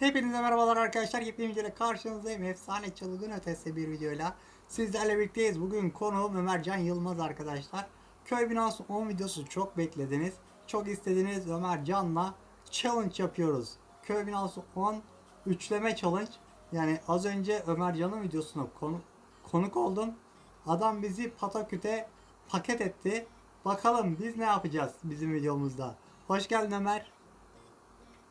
Hepinize merhabalar arkadaşlar. Yepyeni videoyla karşınızdayım. Efsane çılgın ötesi bir videoyla sizlerle birlikteyiz. Bugün konuğum Ömercan Yılmaz arkadaşlar. Köy binası 10 videosu çok beklediniz. Çok istediğiniz Ömercan'la challenge yapıyoruz. Köy binası 10 üçleme challenge. Yani az önce Ömercan'ın videosuna konu, konuk oldum. Adam bizi pataküte paket etti. Bakalım biz ne yapacağız bizim videomuzda. Hoş geldin Ömer.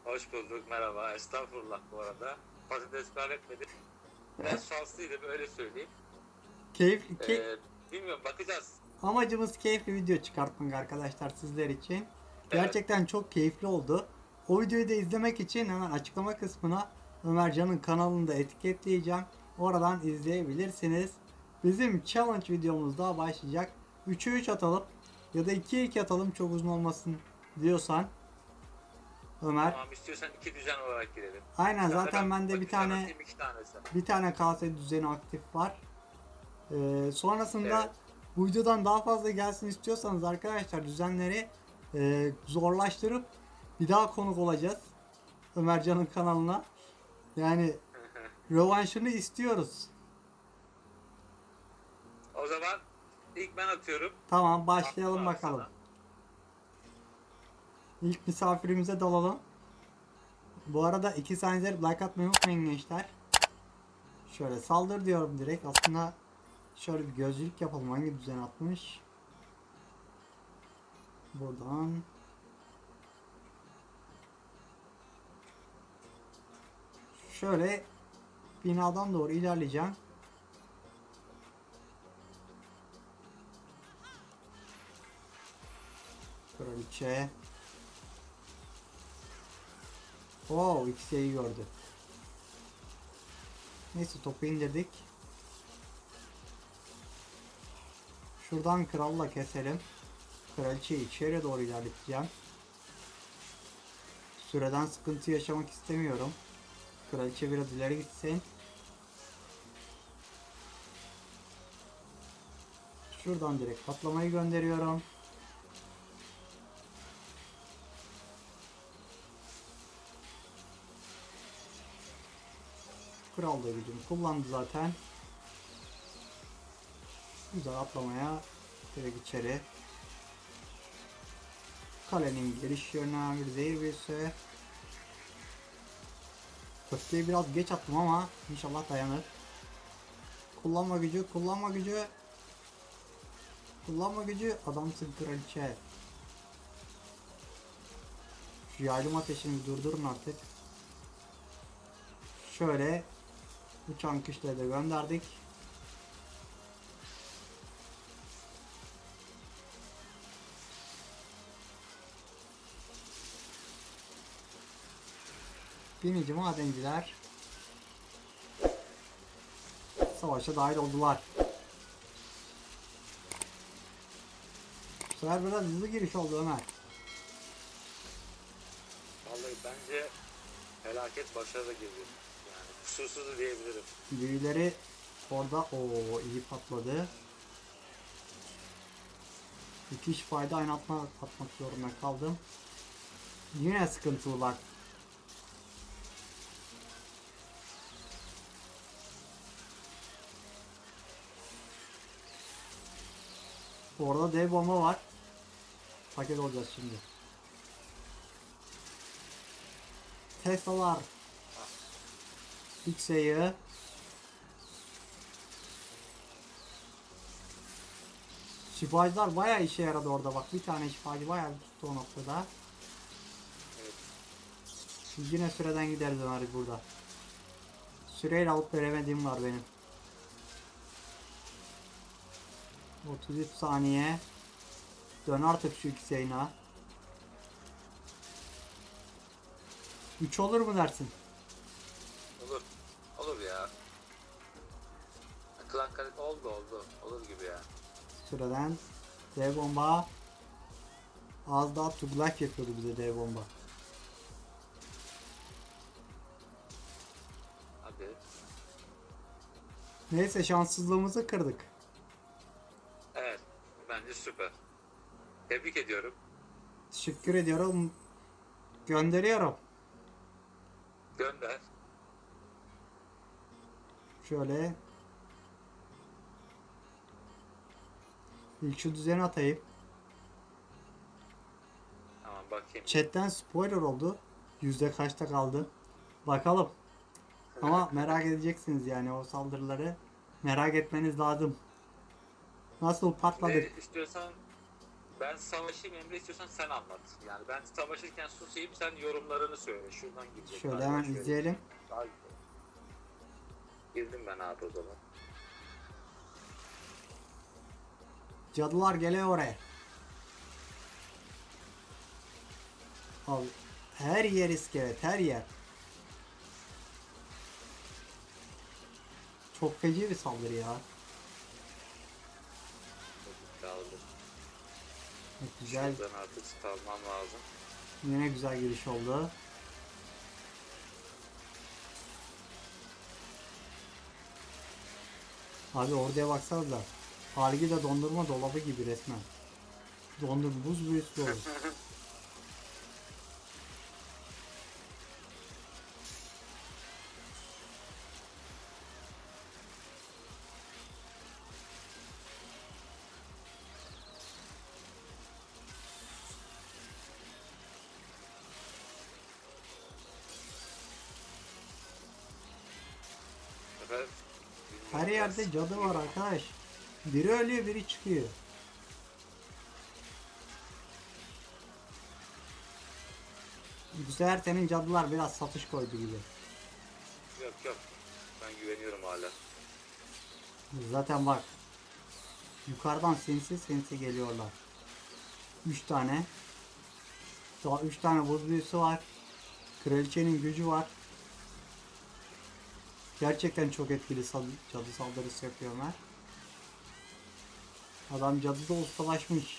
Hoş bulduk, merhaba. Estağfurullah bu arada. Patates etmedim. Ben şanslıydım, öyle söyleyeyim. Keyif, key- Ee, bilmiyorum, bakacağız. Amacımız keyifli video çıkartmak arkadaşlar sizler için. Gerçekten çok keyifli oldu. O videoyu da izlemek için hemen açıklama kısmına Ömercan'ın kanalını da etiketleyeceğim. Oradan izleyebilirsiniz. Bizim challenge videomuz daha başlayacak. 3'e 3 atalım ya da 2'ye 2 atalım çok uzun olmasın diyorsan. Ömer. Tamam, istiyorsan iki düzen olarak girelim. Aynen zaten ben bende bir tane bir tane kase düzeni aktif var. Ee, sonrasında Evet. bu videodan daha fazla gelsin istiyorsanız arkadaşlar düzenleri e, zorlaştırıp bir daha konuk olacağız. Ömercan'ın kanalına. Yani rövanşını istiyoruz. O zaman ilk ben atıyorum. Tamam başlayalım abi bakalım. sana. İlk misafirimize dalalım. Bu arada iki saniye like atmayı unutmayın gençler. Şöyle saldır diyorum direkt. Aslında şöyle bir gözlük yapalım. Hangi düzen atmış? Buradan. Şöyle binadan doğru ilerleyeceğim. Kraliçe. Oo X'yi gördü. Neyse topu indirdik. Şuradan kralla keselim. Kraliçeyi içeri doğru ilerleteceğim. Süreden sıkıntı yaşamak istemiyorum. Kraliçe biraz ileri gitsin. Şuradan direkt patlamayı gönderiyorum. Kral da gücünü kullandı zaten. Güzel atlamaya direkt içeri. Kalenin giriş yönüne bir zehir büyüsü. Köfteyi biraz geç attım ama inşallah dayanır. Kullanma gücü, kullanma gücü. Kullanma gücü, adamsın kraliçe. Şu yaylım ateşini durdurun artık. Şöyle uçan kuşları da gönderdik. Binici madenciler savaşa dahil oldular. Bu sefer biraz hızlı giriş oldu Ömer. Vallahi bence felaket başarılı gibi. Kusursuz diyebilirim. Büyüleri orada o iyi patladı. İki iş fayda aynı atma, atmak zorunda kaldım. Yine sıkıntılar. Orada dev bomba var. Paket olacağız şimdi. Tesla'lar. X'e'yi Şifacılar bayağı işe yaradı orada bak bir tane şifacı bayağı tuttu o noktada. Şimdi yine süreden gideriz Ömer burada. Süreyle alıp veremediğim var benim. 33 saniye. Dön artık şu iki yayına. 3 olur mu dersin? Kalit oldu oldu. Olur gibi ya. Süreden dev bomba az daha tuglak yapıyordu bize dev bomba. Hadi. Neyse şanssızlığımızı kırdık. Evet. Bence süper. Tebrik ediyorum. Teşekkür ediyorum. Gönderiyorum. Gönder. Şöyle. İlk şu düzeni atayım. Tamam bakayım. Chatten spoiler oldu. Yüzde kaçta kaldı? Bakalım. Ama merak edeceksiniz yani o saldırıları. Merak etmeniz lazım. Nasıl patladık? Ne istiyorsan ben savaşayım Emre istiyorsan sen anlat. Yani ben savaşırken susayım sen yorumlarını söyle. Şuradan girecek. Şöyle hemen şöyle. izleyelim. Girdim ben abi o zaman. Cadılar geliyor oraya. Abi her yer iskelet, her yer. Çok feci bir saldırı ya. Kaldı. Evet, güzel, Şuradan artık salmam lazım. yine güzel giriş oldu. Abi oraya baksanıza. Hargi de dondurma dolabı gibi resmen. Dondur buz büyüsü. Sefer Her yerde cadı var arkadaş. Biri ölüyor biri çıkıyor. Bu sefer senin cadılar biraz satış koydu gibi. Yok yok. Ben güveniyorum hala. Zaten bak. Yukarıdan sinsi sinsi geliyorlar. 3 tane. Daha 3 tane buz büyüsü var. Kraliçenin gücü var. Gerçekten çok etkili cadı saldırısı yapıyor Ömer. Adam cadıda ustalaşmış.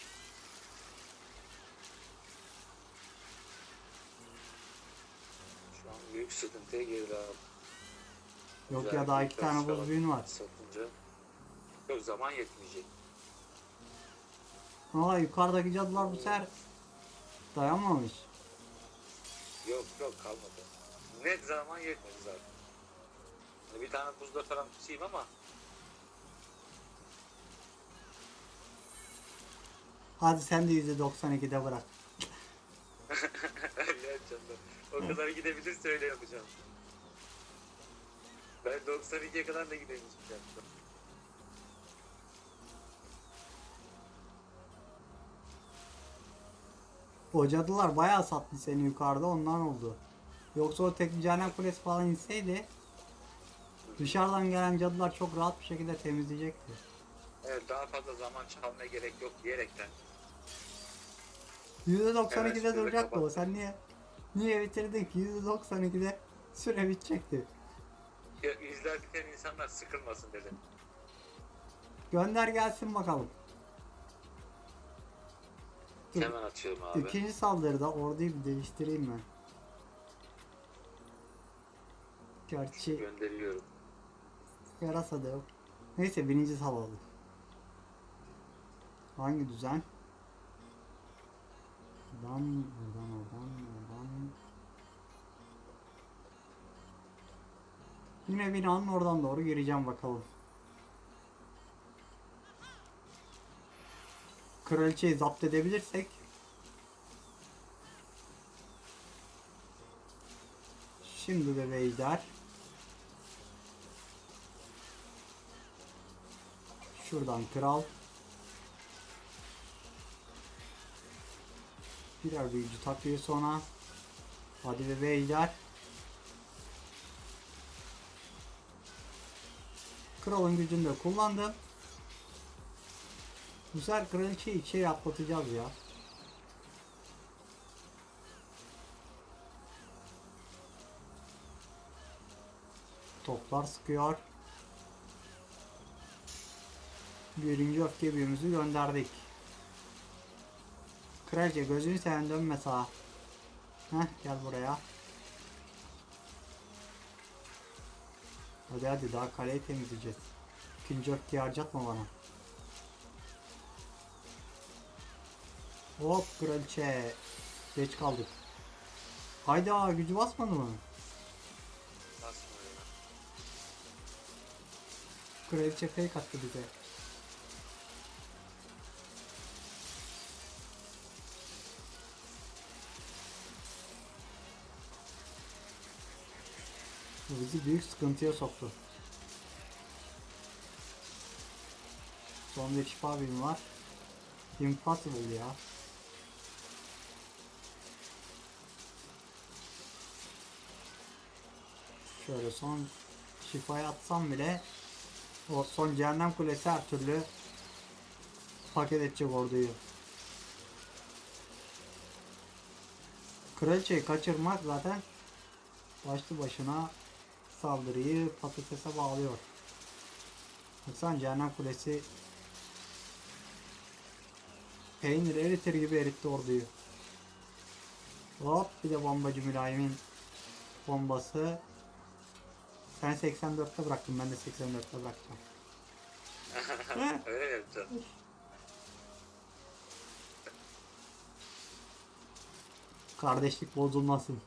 Şu an büyük sıkıntıya girdi abi. Yok Güzel ya daha iki tane buz büyün var. Satınca. Yok zaman yetmeyecek. Aa yukarıdaki cadılar bu sefer dayanmamış. Yok yok kalmadı. Net zaman yetmedi zaten. Bir tane buzda falan tutayım ama Hadi sen de %92'de bırak. ya canım. O kadar gidebilirse öyle yapacağım. Ben 92'ye kadar da gidemeyeceğim. O cadılar bayağı sattı seni yukarıda ondan oldu. Yoksa o tek cehennem kulesi falan inseydi dışarıdan gelen cadılar çok rahat bir şekilde temizleyecekti. Evet daha fazla zaman çalmaya gerek yok diyerekten. %92'de Evet, şimdi duracaktı o. Sen niye niye bitirdin ki? %92'de süre bitecekti. Ya, izlerken insanlar sıkılmasın dedim. Gönder gelsin bakalım. Dur. Hemen atıyorum abi. İkinci saldırıda orduyu bir değiştireyim ben. Gerçi Gönderiyorum. yarasa da yok. Neyse birinci saldırı. Hangi düzen? Oradan, oradan, oradan, oradan. Yine binanın oradan doğru gireceğim bakalım. Kraliçeyi zapt edebilirsek Şimdi de beyler Şuradan kral Birer büyücü takviye sonra Hadi be beyler Kralın gücünü de kullandım Bu sefer kraliçeyi içeri atlatacağız ya Toplar sıkıyor. Birinci öfke büyümüzü gönderdik. Kraliçe gözünü seveyim dönme sağa. Heh gel buraya. Hadi hadi daha kaleyi temizleyeceğiz. İkinci öfkeyi harcatma bana. Hop kraliçe. Geç kaldık. Hayda gücü basmadı mı? Basmıyor. Kraliçe fake attı bize. Bizi büyük sıkıntıya soktu. Son bir şifa birimi var. Impossible ya. Şöyle son şifayı atsam bile o son cehennem kulesi her türlü paket edecek orduyu. Kraliçeyi kaçırmak zaten başlı başına saldırıyı patatese bağlıyor. Baksana cehennem kulesi peynir eritir gibi eritti orduyu. Hop bir de bombacı mülayimin bombası. Sen 84'te bıraktın ben de 84'te bırakacağım. Öyle mi yapacaksın? Kardeşlik bozulmasın.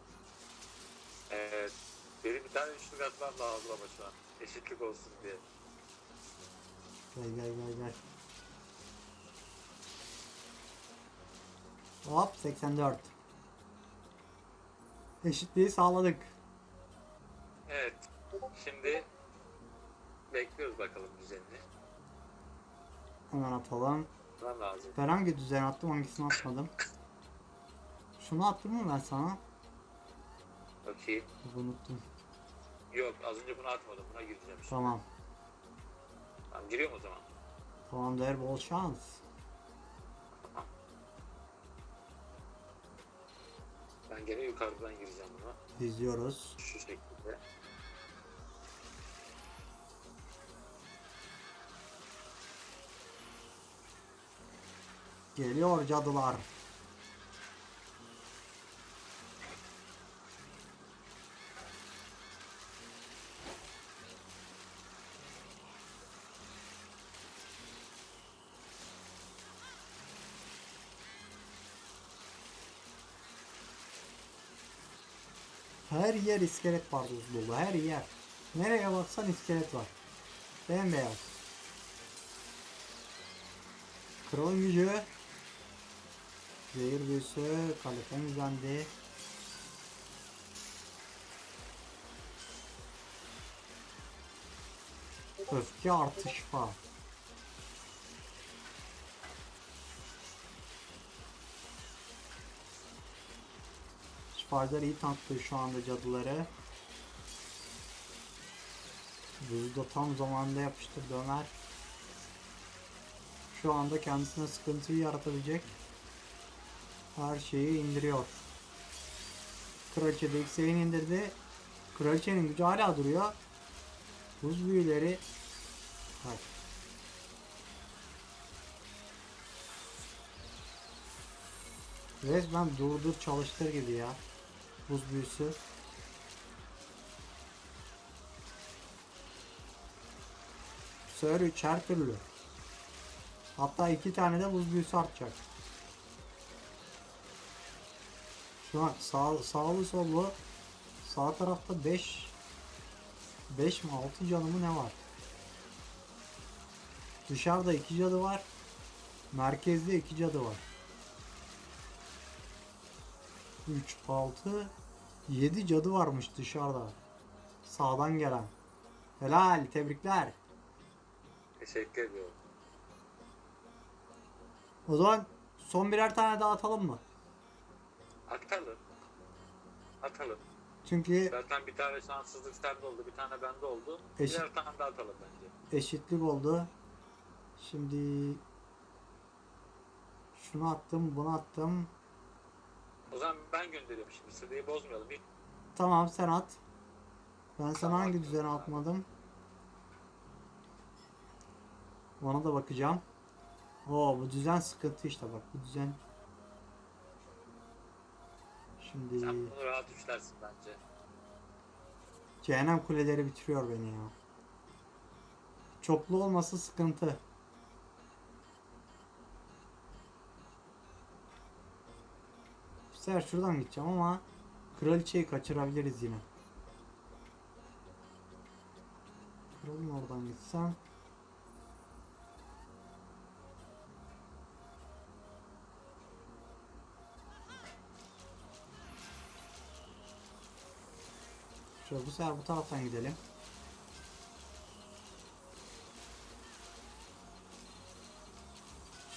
Lazım ama şu an. Eşitlik olsun diye. Gel gel gel gel. Hop 84. Eşitliği sağladık. Evet. Şimdi bekliyoruz bakalım düzenini. Hemen atalım. Buna lazım. Ben hangi düzen attım hangisini atmadım. Şunu attım mı ben sana? Bakayım. Unuttum. Yok az önce bunu atmadım. Buna gireceğim. Tamam. Tamam giriyorum o zaman. Tamam der bol şans. Ben gene yukarıdan gireceğim buna. İzliyoruz. Şu şekilde. Geliyor cadılar. Her yer iskelet var dolu. Her yer. Nereye baksan iskelet var. Bembeyaz. Kralın gücü. Zehir büyüsü. Kale temizlendi. Öfke artı şifa. Şifacılar iyi tanktı şu anda cadıları. Buzu da tam zamanında yapıştırdı Ömer. Şu anda kendisine sıkıntıyı yaratabilecek her şeyi indiriyor. Kraliçe de X'e'ini indirdi. Kraliçenin gücü hala duruyor. Buz büyüleri Bak. Resmen durdur çalıştır gibi ya. Buz büyüsü. Sör üç her türlü. Hatta iki tane de buz büyüsü artacak. Şu an sağ, sağlı sollu sağ tarafta 5 5 mi 6 canı mı ne var? Dışarıda 2 cadı var. Merkezde 2 cadı var. 3 6 7 cadı varmış dışarıda. Sağdan gelen. Helal tebrikler. Teşekkür ediyorum. O zaman son birer tane daha atalım mı? Atalım. Atalım. Çünkü Zaten bir tane şanssızlık sende oldu. Bir tane bende oldu. Eşit. Birer tane daha atalım bence. eşitlik oldu. Şimdi şunu attım, bunu attım. O zaman ben gönderiyorum şimdi. Sırayı bozmayalım. Bir Tamam sen at. Ben sana hangi düzene atmadım? Ona da bakacağım. Oo bu düzen sıkıntı işte bak bu düzen. Şimdi Sen bunu rahat üçlersin bence. cehennem kuleleri bitiriyor beni ya. Çoklu olması sıkıntı. sefer şuradan gideceğim ama kraliçeyi kaçırabiliriz yine. Kralın oradan gitsem. Şöyle bu sefer bu taraftan gidelim.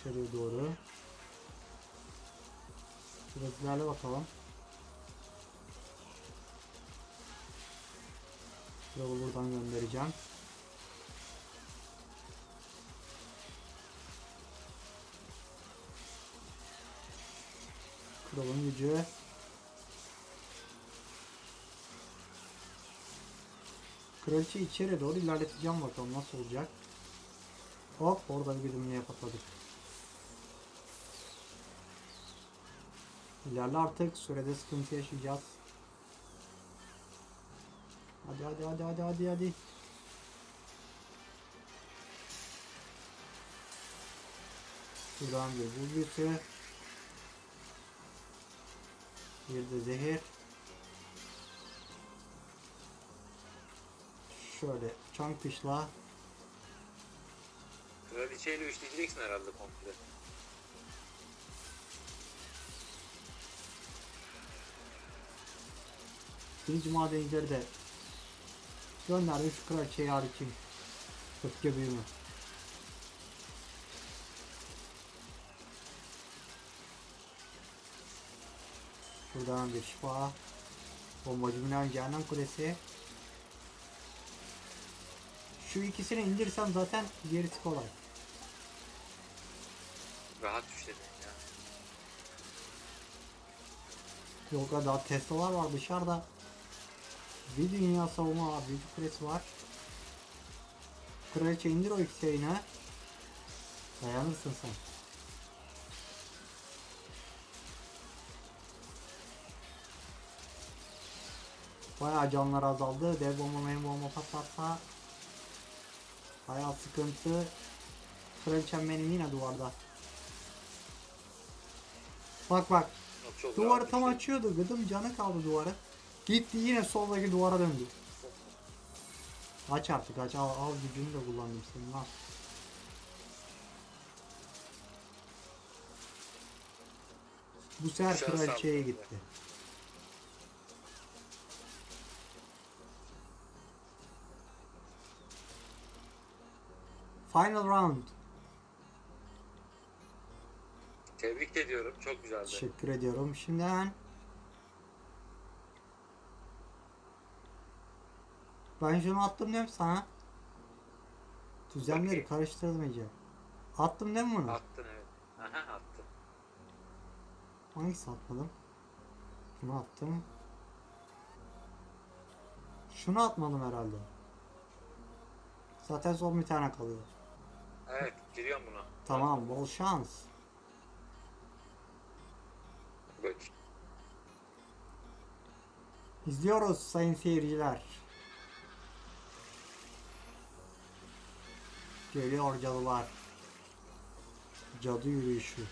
Şuraya doğru. Biraz ilerle bakalım. Yolu buradan göndereceğim. Kralın gücü. Kraliçe içeri doğru ilerleteceğim bakalım nasıl olacak. Hop orada bir güdümlüğe patladık. İlerle artık sürede sıkıntı yaşayacağız. Hadi hadi hadi hadi hadi hadi. Şuradan bir buz. Bir de zehir. Şöyle çank kışla. Kraliçeyle üçleyeceksin herhalde komple. Birinci madencileri de gönderdim şu kraliçeyi haricim. Öfke büyümü. Şuradan bir şifa. Bombacı binen cehennem kulesi. Şu ikisini indirsem zaten gerisi kolay. Rahat üçledin ya. Yok daha Tesla'lar var dışarıda. Bir dünya savunma var, büyük kulesi var. Kraliçe indir o ikisi yayına. Dayanırsın sen. Bayağı canlar azaldı. Dev bomba main bomba patlarsa bayağı sıkıntı. Kraliçem benim yine duvarda. Bak bak Duvarı tam üçledin. açıyordu. Gıdım canı kaldı duvara. Gitti yine soldaki duvara döndü. Aç artık aç. Al, al gücünü de kullandım senin al. Bu sefer kraliçeye gitti. Final round. Tebrik ediyorum. Çok güzeldi. Teşekkür ediyorum. Şimdi hemen Ben şunu attım değil mi sana? Düzenleri karıştırdım iyice. Attım değil mi bunu? Attın evet. Aha attın. Hangisi atmadım? Bunu attım. Şunu atmadım herhalde. Zaten son bir tane kalıyor. Evet giriyorum buna. Tamam bol şans. Bak. İzliyoruz sayın seyirciler. Geliyor cadılar. Cadı yürüyüşü.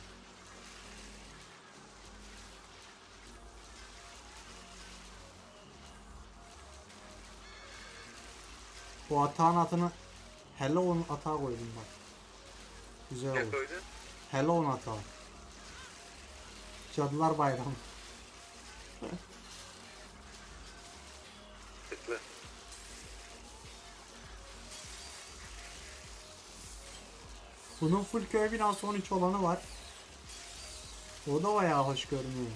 Bu atağın atını Hello'un atağa koydum bak. Güzel Ne oldu. koydun? Hello'un atağı. Cadılar bayramı. Bunun full köy binası 13 olanı var. O da bayağı hoş görünüyor.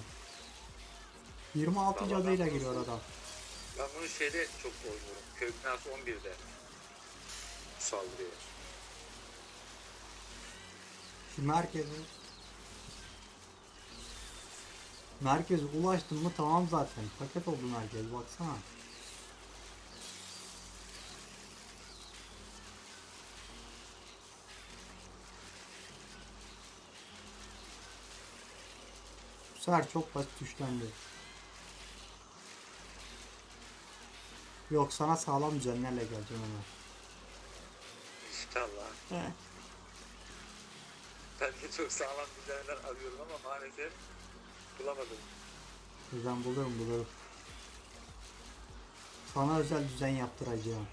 26 Vallahi cadıyla giriyor adam. Ben bunu şeyde çok oynuyorum. Köy binası 11'de. Saldırıyor. Şu merkeze Merkeze ulaştın mı tamam zaten. Paket oldu merkez baksana. Sefer çok basit güçlendi. Yok sana sağlam düzenlerle geleceğim Ömer. İnşallah. Ben de çok sağlam düzenler arıyorum ama maalesef bulamadım. Ben bulurum bulurum. Sana özel düzen yaptıracağım.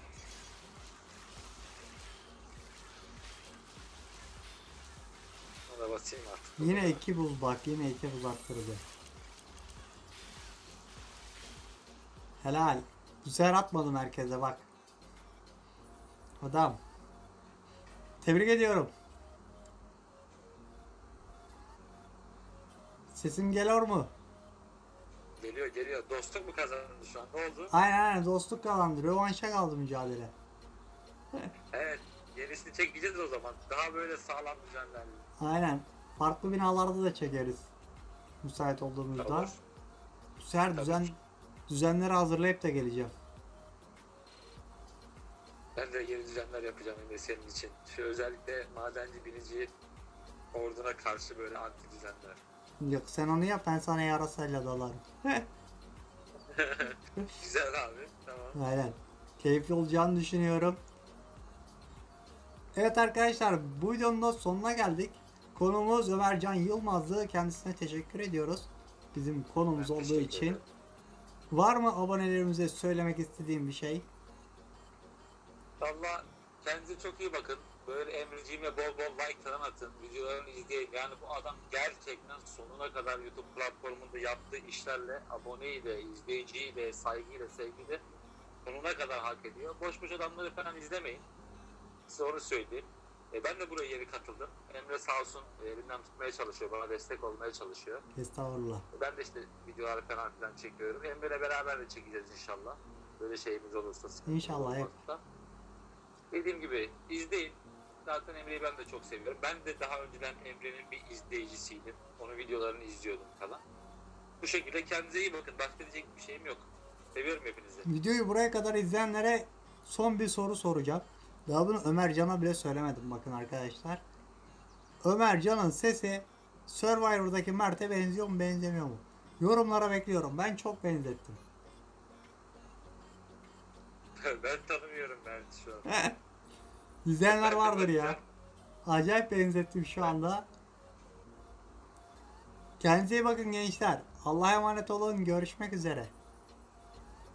Basayım artık. Yine iki buz bak yine iki buz arttırdı. Helal. Bu sefer atmadım herkese bak. Adam. Tebrik ediyorum. Sesim geliyor mu? Geliyor geliyor. Dostluk mu kazandı şu an? Ne oldu? Aynen aynen dostluk kazandı. Rövanşa kaldı mücadele. Evet. Yenisini çekeceğiz o zaman. Daha böyle sağlam düzenlerle. Aynen. Farklı binalarda da çekeriz. Müsait olduğumuzda. Olur. Bu sefer Tabii düzen, düzenleri hazırlayıp da geleceğim. Ben de yeni düzenler yapacağım yine senin için. Şu özellikle madenci binici orduna karşı böyle anti düzenler. Yok sen onu yap ben sana yarasayla dalarım. Güzel abi. Tamam. Aynen. Keyifli olacağını düşünüyorum. Evet arkadaşlar bu videonun da sonuna geldik. Konuğumuz Ömercan Yılmaz'dı. Kendisine teşekkür ediyoruz. Bizim konumuz Ben olduğu için. Var mı abonelerimize söylemek istediğim bir şey? Valla kendinize çok iyi bakın. Böyle Emre'ciğime bol bol like falan atın. Videolarını izleyin. Yani bu adam gerçekten sonuna kadar YouTube platformunda yaptığı işlerle aboneyle, izleyiciyle, saygıyla, sevgiyle sonuna kadar hak ediyor. Boş boş adamları falan izlemeyin. Size onu söyleyeyim. E, ben de buraya yeni katıldım. Emre sağ olsun e, elimden tutmaya çalışıyor. Bana destek olmaya çalışıyor. Estağfurullah. Ben de işte videolar falan filan çekiyorum. Emre'yle beraber de çekeceğiz inşallah. Böyle şeyimiz olursa. İnşallah, evet. olmazsa. Dediğim gibi izleyin. Zaten Emre'yi ben de çok seviyorum. Ben de daha önceden Emre'nin bir izleyicisiydim. Onun videolarını izliyordum falan. Bu şekilde kendinize iyi bakın. Başka diyecek bir şeyim yok. Seviyorum hepinizi. Videoyu buraya kadar izleyenlere son bir soru soracağım. Daha bunu Ömercan'a bile söylemedim bakın arkadaşlar. Ömercan'ın sesi Survivor'daki Mert'e benziyor mu benzemiyor mu? Yorumlara bekliyorum. Ben çok benzettim. ben tanımıyorum ben şu an. İzleyenler vardır ya. Acayip benzettim şu anda. Kendinize iyi bakın gençler. Allah'a emanet olun. Görüşmek üzere.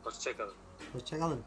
Hoşçakalın. Hoşçakalın.